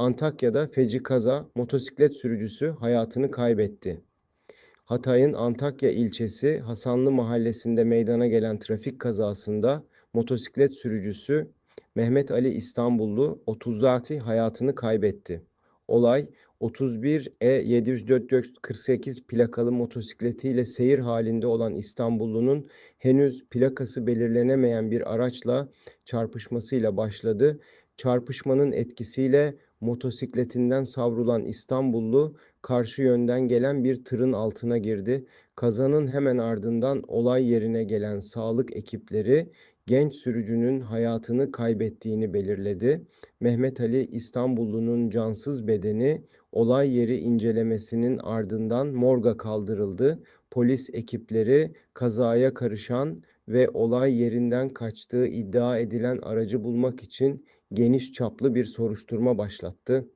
Antakya'da feci kaza, motosiklet sürücüsü hayatını kaybetti. Hatay'ın Antakya ilçesi Hasanlı mahallesinde meydana gelen trafik kazasında motosiklet sürücüsü Mehmet Ali İstanbullu 36 hayatını kaybetti. Olay 31 E 704 plakalı motosikletiyle seyir halinde olan İstanbullunun henüz plakası belirlenemeyen bir araçla çarpışmasıyla başladı. Çarpışmanın etkisiyle motosikletinden savrulan İstanbullu karşı yönden gelen bir tırın altına girdi. Kazanın hemen ardından olay yerine gelen sağlık ekipleri genç sürücünün hayatını kaybettiğini belirledi. Mehmet Ali İstanbullunun cansız bedeni olay yeri incelemesinin ardından morga kaldırıldı. Polis ekipleri kazaya karışan ve olay yerinden kaçtığı iddia edilen aracı bulmak için geniş çaplı bir soruşturma başlattı.